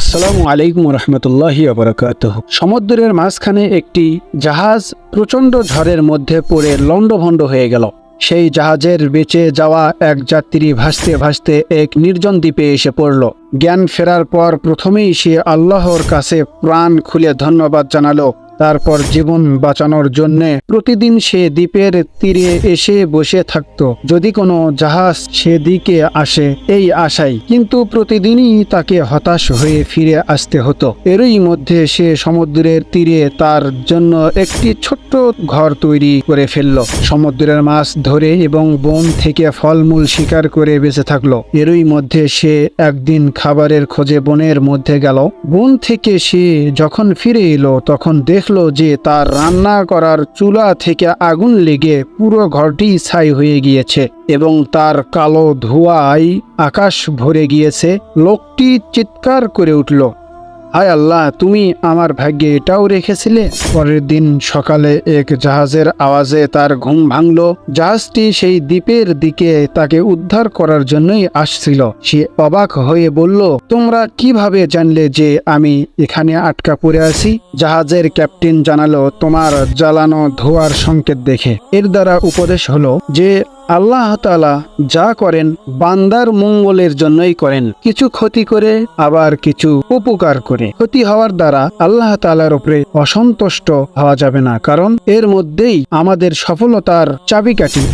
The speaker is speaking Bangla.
আসসালামু আলাইকুম রহমতুল্লাহি আবরাকাত সমুদ্রের মাঝখানে একটি জাহাজ প্রচণ্ড ঝড়ের মধ্যে পড়ে লণ্ডভণ্ড হয়ে গেল। সেই জাহাজের বেঁচে যাওয়া এক যাত্রী ভাসতে ভাসতে এক নির্জন দ্বীপে এসে পড়ল। জ্ঞান ফেরার পর প্রথমেই সে আল্লাহর কাছে প্রাণ খুলে ধন্যবাদ জানালো। তারপর জীবন বাঁচানোর জন্য প্রতিদিন সে দ্বীপের তীরে এসে বসে থাকত। যদি কোনো জাহাজ সেদিকে আসে, এই আশায় কিন্তু প্রতিদিনই তাকে হতাশ হয়ে ফিরে আসতে হতো। এরই মধ্যে সে সমুদ্রের তীরে তার জন্য একটি ছোট্ট ঘর তৈরি করে ফেলল। সমুদ্রের মাছ ধরে এবং বন থেকে ফলমূল শিকার করে বেঁচে থাকল। এরই মধ্যে সে একদিন খাবারের খোঁজে বনের মধ্যে গেল। বন থেকে সে যখন ফিরে এলো, তখন দেখল যে তার রান্না করার চুলা থেকে আগুন লেগে পুরো ঘরটি ছাই হয়ে গিয়েছে এবং তার কালো ধোঁয়ায় আকাশ ভরে গিয়েছে। লোকটি চিৎকার করে উঠল। হায় আল্লাহ, তুমি আমার ভাগ্যে এটাও রেখেছিলে? পরের দিন সকালে এক জাহাজের আওয়াজে তার ঘুম ভাঙল। জাহাজটি সেই দ্বীপের দিকে তাকে উদ্ধার করার জন্যই আসছিল। সে অবাক হয়ে বলল, তোমরা কীভাবে জানলে যে আমি এখানে আটকা পড়ে আছি? জাহাজের ক্যাপ্টেন জানালো, তোমার জ্বালানো ধোয়ার সংকেত দেখে। এর দ্বারা উপদেশ হলো যে আল্লাহ তালা যা করেন, বান্দার মঙ্গলের জন্যই করেন। কিছু ক্ষতি করে, আবার কিছু উপকার করে। ক্ষতি হওয়ার দ্বারা আল্লাহ তালার উপরে অসন্তুষ্ট হওয়া যাবে না, কারণ এর মধ্যেই আমাদের সফলতার চাবিকাঠি।